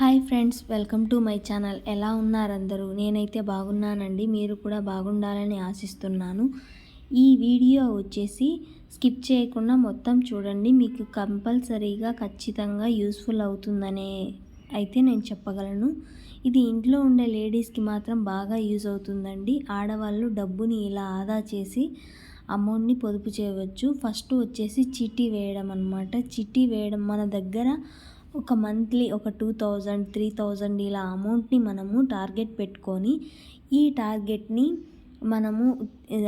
Hi friends welcome to my channel. ఎలా ఉన్నారందరూ నేనైతే బాగున్నానండి. మీరు కూడా బాగుండాలని ఆశిస్తున్నాను. ఈ వీడియో వచ్చేసి స్కిప్ చేయకుండా మొత్తం చూడండి. మీకు కంపల్సరీగా ఖచ్చితంగా యూస్ఫుల్ అవుతుందనే అయితే నేను చెప్పగలను. ఇది ఇంట్లో ఉండే లేడీస్కి మాత్రం బాగా యూజ్ అవుతుందండి. ఆడవాళ్ళు డబ్బుని ఇలా ఆదా చేసి అమౌంట్ని పొదుపు చేయవచ్చు. ఫస్ట్ వచ్చేసి చిట్టి వేయడం అనమాట చిట్టి వేయడం మన దగ్గర ఒక మంత్లీ ఒక టూ థౌజండ్ త్రీ థౌజండ్ ఇలా అమౌంట్ని మనము టార్గెట్ పెట్టుకొని ఈ టార్గెట్ని మనము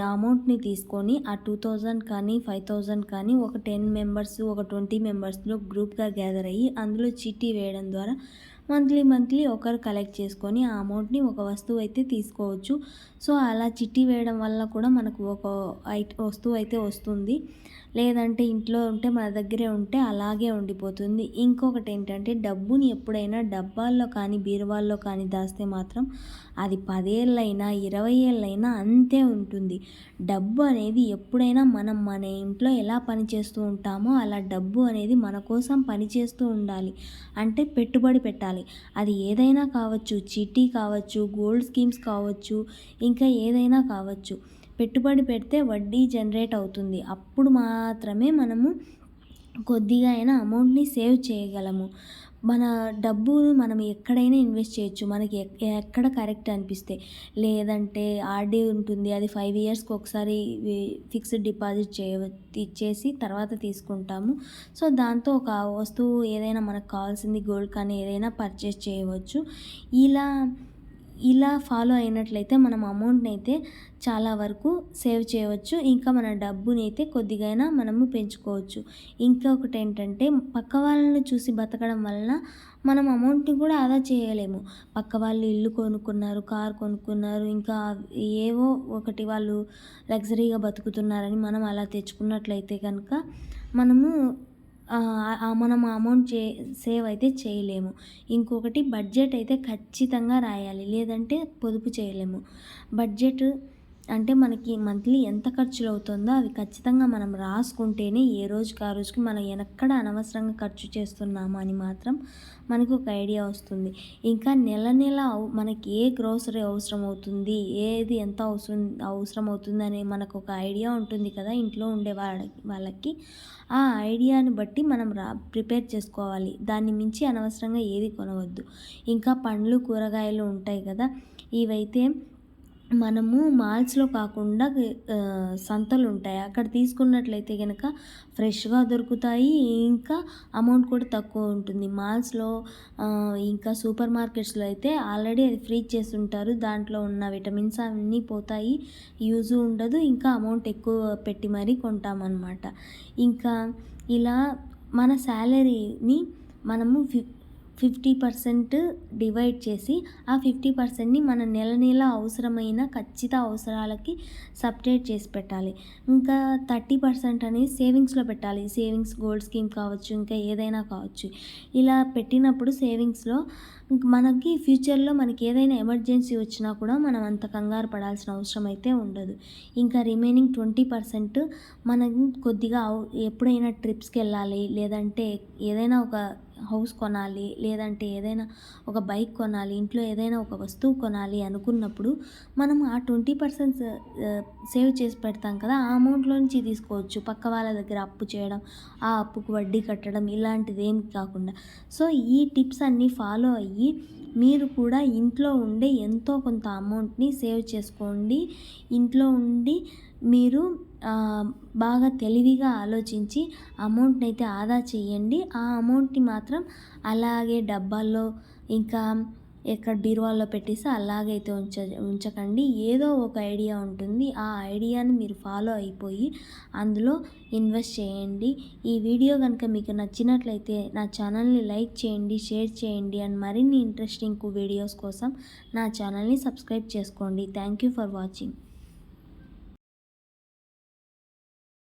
అమౌంట్ని తీసుకొని ఆ టూ థౌజండ్ కానీ ఫైవ్ థౌజండ్ కానీ ఒక టెన్ మెంబర్స్ ఒక ట్వంటీ మెంబర్స్లో గ్రూప్గా గ్యాదర్ అయ్యి అందులో చీటీ వేయడం ద్వారా మంత్లీ మంత్లీ ఒకరు కలెక్ట్ చేసుకొని ఆ అమౌంట్ని ఒక వస్తువు అయితే తీసుకోవచ్చు. సో అలా చిట్టి వేయడం వల్ల కూడా మనకు ఒక వస్తువు అయితే వస్తుంది. లేదంటే ఇంట్లో ఉంటే మన దగ్గరే ఉంటే అలాగే ఉండిపోతుంది. ఇంకొకటి ఏంటంటే డబ్బుని ఎప్పుడైనా డబ్బాల్లో కానీ బీరువాల్లో కానీ దాస్తే మాత్రం అది పదేళ్ళైనా ఇరవై ఏళ్ళైనా అంతే ఉంటుంది. డబ్బు అనేది ఎప్పుడైనా మనం మన ఇంట్లో ఎలా పనిచేస్తూ ఉంటామో అలా డబ్బు అనేది మన కోసం పనిచేస్తూ ఉండాలి. అంటే పెట్టుబడి పెట్టాలి. అది ఏదైనా కావచ్చు చిట్టి కావచ్చు గోల్డ్ స్కీమ్స్ కావచ్చు ఇంకా ఏదైనా కావచ్చు. పెట్టుబడి పెడితే వడ్డీ జనరేట్ అవుతుంది. అప్పుడు మాత్రమే మనము కొద్దిగా అయినా అమౌంట్ని సేవ్ చేయగలము. మన డబ్బును మనం ఎక్కడైనా ఇన్వెస్ట్ చేయొచ్చు. మనకి ఎక్కడ కరెక్ట్ అనిపిస్తే. లేదంటే ఆర్డీ ఉంటుంది అది ఫైవ్ ఇయర్స్కి ఒకసారి ఫిక్స్డ్ డిపాజిట్ చేయ ఇచ్చేసి తర్వాత తీసుకుంటాము. సో దాంతో ఒక వస్తువు ఏదైనా మనకు కావాల్సింది గోల్డ్ కానీ ఏదైనా పర్చేస్ చేయవచ్చు. ఇలా ఇలా ఫాలో అయినట్లయితే మనం అమౌంట్ని అయితే చాలా వరకు సేవ్ చేయవచ్చు. ఇంకా మన డబ్బుని అయితే కొద్దిగైనా మనము పెంచుకోవచ్చు. ఇంకొకటి ఏంటంటే పక్క వాళ్ళని చూసి బతకడం వలన మనం అమౌంట్ని కూడా ఆదా చేయలేము. పక్క వాళ్ళు ఇల్లు కొనుక్కున్నారు కార్ కొనుక్కున్నారు ఇంకా ఏవో ఒకటి వాళ్ళు లగ్జరీగా బతుకుతున్నారని మనం అలా తెచ్చుకున్నట్లయితే కనుక మనము మనం అమౌంట్ చే సేవ్ అయితే చేయలేము. ఇంకొకటి బడ్జెట్ అయితే ఖచ్చితంగా రాయాలి. లేదంటే పొదుపు చేయలేము. బడ్జెట్ అంటే మనకి మంత్లీ ఎంత ఖర్చులు అవుతుందో అవి ఖచ్చితంగా మనం రాసుకుంటేనే ఏ రోజుకి ఆ రోజుకి మనం ఎక్కడ అనవసరంగా ఖర్చు చేస్తున్నాము అని మాత్రం మనకు ఒక ఐడియా వస్తుంది. ఇంకా నెల నెల మనకి ఏ గ్రోసరీ అవసరం అవుతుంది ఏది ఎంత అవసరం అవసరం అవుతుంది అనే మనకు ఒక ఐడియా ఉంటుంది కదా ఇంట్లో ఉండే వాళ్ళ వాళ్ళకి. ఆ ఐడియాని బట్టి మనం రా ప్రిపేర్ చేసుకోవాలి. దాన్ని మించి అనవసరంగా ఏది కొనవద్దు. ఇంకా పండ్లు కూరగాయలు ఉంటాయి కదా ఇవైతే మనము మాల్స్లో కాకుండా సంతలు ఉంటాయి అక్కడ తీసుకున్నట్లయితే కనుక ఫ్రెష్గా దొరుకుతాయి. ఇంకా అమౌంట్ కూడా తక్కువ ఉంటుంది. మాల్స్లో ఇంకా సూపర్ మార్కెట్స్లో అయితే ఆల్రెడీ అది ఫ్రీ చేసి ఉంటారు దాంట్లో ఉన్న విటమిన్స్ అన్నీ పోతాయి. యూజ్ ఉండదు. ఇంకా అమౌంట్ ఎక్కువ పెట్టి మరీ కొంటామన్నమాట. ఇంకా ఇలా మన శాలరీని మనము ఫిఫ్టీ పర్సెంట్ డివైడ్ చేసి ఆ ఫిఫ్టీ పర్సెంట్ని మన నెల నెల అవసరమైన ఖచ్చిత అవసరాలకి సపరేట్ చేసి పెట్టాలి. ఇంకా థర్టీ పర్సెంట్ అనేది సేవింగ్స్లో పెట్టాలి. సేవింగ్స్ గోల్డ్ స్కీమ్ కావచ్చు ఇంకా ఏదైనా కావచ్చు. ఇలా పెట్టినప్పుడు సేవింగ్స్లో మనకి ఫ్యూచర్లో మనకి ఏదైనా ఎమర్జెన్సీ వచ్చినా కూడా మనం అంత కంగారు పడాల్సిన అవసరం అయితే ఉండదు. ఇంకా రిమైనింగ్ ట్వంటీ పర్సెంట్ మనం కొద్దిగా ఎప్పుడైనా ట్రిప్స్కి వెళ్ళాలి లేదంటే ఏదైనా ఒక హౌస్ కొనాలి లేదంటే ఏదైనా ఒక బైక్ కొనాలి ఇంట్లో ఏదైనా ఒక వస్తువు కొనాలి అనుకున్నప్పుడు మనం ఆ ట్వంటీ పర్సెంట్ సేవ్ చేసి పెడతాం కదా ఆ అమౌంట్లో నుంచి తీసుకోవచ్చు. పక్క వాళ్ళ దగ్గర అప్పు చేయడం ఆ అప్పుకు వడ్డీ కట్టడం ఇలాంటిది ఏమి కాకుండా. సో ఈ టిప్స్ అన్నీ ఫాలో అయ్యి మీరు కూడా ఇంట్లో ఉండే ఎంతో కొంత అమౌంట్ని సేవ్ చేసుకోండి. ఇంట్లో ఉండి మీరు బాగా తెలివిగా ఆలోచించి అమౌంట్ని అయితే ఆదా చేయండి. ఆ అమౌంట్ని మాత్రం అలాగే డబ్బాల్లో ఇంకా ఎక్కడ బీరువాల్లో పెట్టేసి అలాగైతే ఉంచ ఉంచకండి. ఏదో ఒక ఐడియా ఉంటుంది. ఆ ఐడియాని మీరు ఫాలో అయిపోయి అందులో ఇన్వెస్ట్ చేయండి. ఈ వీడియో కనుక మీకు నచ్చినట్లయితే నా ఛానల్ని లైక్ చేయండి షేర్ చేయండి అండ్ మరిన్ని ఇంట్రెస్టింగ్ వీడియోస్ కోసం నా ఛానల్ని సబ్స్క్రైబ్ చేసుకోండి. Thank you for watching.